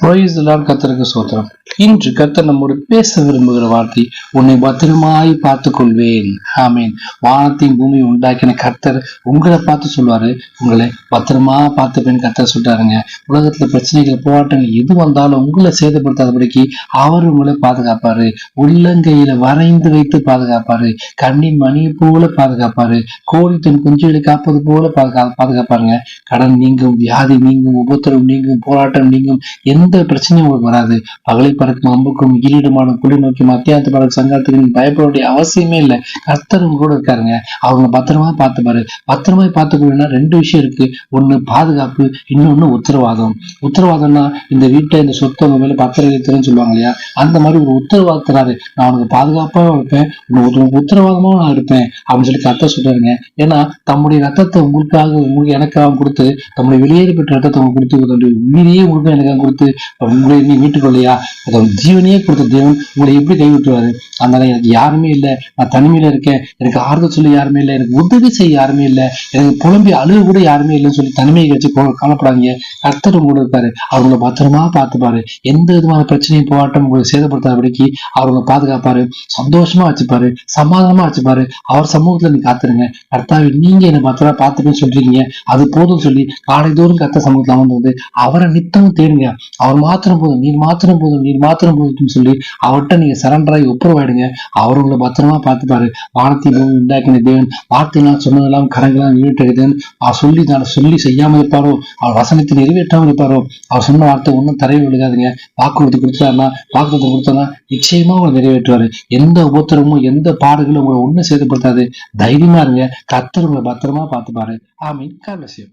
Price கத்தருக்கு சோத்திரம். இன்று கத்தர் நம்மோடு பேச விரும்புகிற வார்த்தை உன்னை பத்திரமாய் பார்த்துக் கொள்வேன் ஆமீன். வானத்தையும் பூமி உண்டாக்கின கர்த்தர் உங்களை பார்த்து சொல்வாரு. உங்களை பத்திரமா பார்த்துப்பேன் கர்த்தர் சொல்றாருங்க. உலகத்துல பிரச்சனைகள் போராட்டங்கள் எது வந்தாலும் உங்களை சேதப்படுத்தாதபடிக்கு அவர் உங்களை பாதுகாப்பாரு. உள்ளங்கையில வரைந்து வைத்து பாதுகாப்பாரு. கண்ணின் மணியை போல பாதுகாப்பாரு. கோழி தன் குஞ்சுகளை காப்பது போல பாதுகா பாதுகாப்பாருங்க. கடன் நீங்கும் வியாதி நீங்கும் உபத்திரம் நீங்கும் போராட்டம் நீங்கும் எந்த பிரச்சனையும் உங்களுக்கு வராது. பகலை பறக்கும் அம்புக்கும் ஈரிடமான குழி நோக்கி மத்தியானத்து பறக்கும் சங்காரத்துக்கு நீங்க பயப்பட வேண்டிய அவசியமே இல்லை. கர்த்தர் கூட இருக்காருங்க. அவங்க பத்திரமா பார்த்துப்பாரு. பத்திரமா பார்த்துக்கணும்னா ரெண்டு விஷயம் இருக்கு. ஒண்ணு பாதுகாப்பு இன்னொன்னு உத்தரவாதம். உத்தரவாதம்னா இந்த வீட்டை இந்த சொத்தை உங்க மேல பத்திரம் எழுத்துறேன்னு சொல்லுவாங்க இல்லையா? அந்த மாதிரி ஒரு உத்தரவாதத்துறாரு நான் உனக்கு பாதுகாப்பாக இருப்பேன். உனக்கு உத்தரவாதமாவும் நான் இருப்பேன் அப்படின்னு சொல்லி கர்த்தர் சொல்றாருங்க. ஏன்னா தம்முடைய ரத்தத்தை உங்களுக்காக உங்களுக்கு எனக்காக கொடுத்து தம்முடைய வெளியேறி பெற்ற ரத்தத்தை உங்களுக்கு கொடுத்து தன்னுடைய உயிரையே உங்களுக்கு எனக்காக கொடுத்து உங்களை நீ வீட்டுக்குள்ளையா அதை ஜீவனையே கொடுத்த தேவன் உங்களை எப்படி கைவிட்டுவாரு? அதனால எனக்கு யாருமே இல்லை. நான் தனிமையில இருக்கேன். எனக்கு ஆறுதல் சொல்ல யாருமே இல்லை. எனக்கு உதவி செய்ய யாருமே இல்லை. எனக்கு புலம்பி அழுக கூட யாருமே இல்லைன்னு சொல்லி தனிமையை வச்சு காணப்படாதீங்க. கர்த்தர் கூட இருக்காரு அவங்கள பத்திரமா பார்த்துப்பாரு. எந்த விதமான பிரச்சனையும் போராட்டம் உங்களுக்கு சேதப்படுத்தாதபடிக்கு அவங்க பாதுகாப்பாரு. சந்தோஷமா வச்சுப்பாரு. சமாதானமா வச்சுப்பாரு. அவர் சமூகத்துல நீ காத்துருங்க. கர்த்தாவி நீங்க என்ன பத்திரமா பார்த்துப்பேன்னு சொல்றீங்க. அது போதும் சொல்லி காலை தோறும் கர்த்த சமூகத்துல அமர்ந்து வந்து அவரை நித்தமும் தேடுங்க. அவர் மாத்திரம் போதும் நீர் மாத்திரம் போதும் நீர் மாத்திரம் போதும்னு சொல்லி அவர்கிட்ட நீங்க சரண்டராகி ஒப்புரவாயிடுங்க அவர் உங்களை பத்திரமா பார்த்துப்பாரு. வானத்தை பூமி உண்டாக்கின தேவன் வார்த்தையெல்லாம் சொன்னதெல்லாம் கரங்கெல்லாம் நிறைவேற்ற அவர் சொல்லி தான் சொல்லி செய்யாம இருப்பாரோ? அவர் வசனத்தை நிறைவேற்றாமல் இருப்பாரோ? அவர் சொன்ன வார்த்தை ஒன்றும் தரையை விழுகாதுங்க. வாக்குறுதி கொடுத்தாருன்னா வாக்குறுதி கொடுத்தாருன்னா நிச்சயமா அவர் நிறைவேற்றுவாரு. எந்த உபத்திரமும் எந்த பாடுகளும் உங்களை ஒன்றும் சேதப்படுத்தாது. தைரியமா இருங்க. கத்தர் உங்களை பத்திரமா பார்த்துப்பாரு. ஆமீன். கால் விஷயம்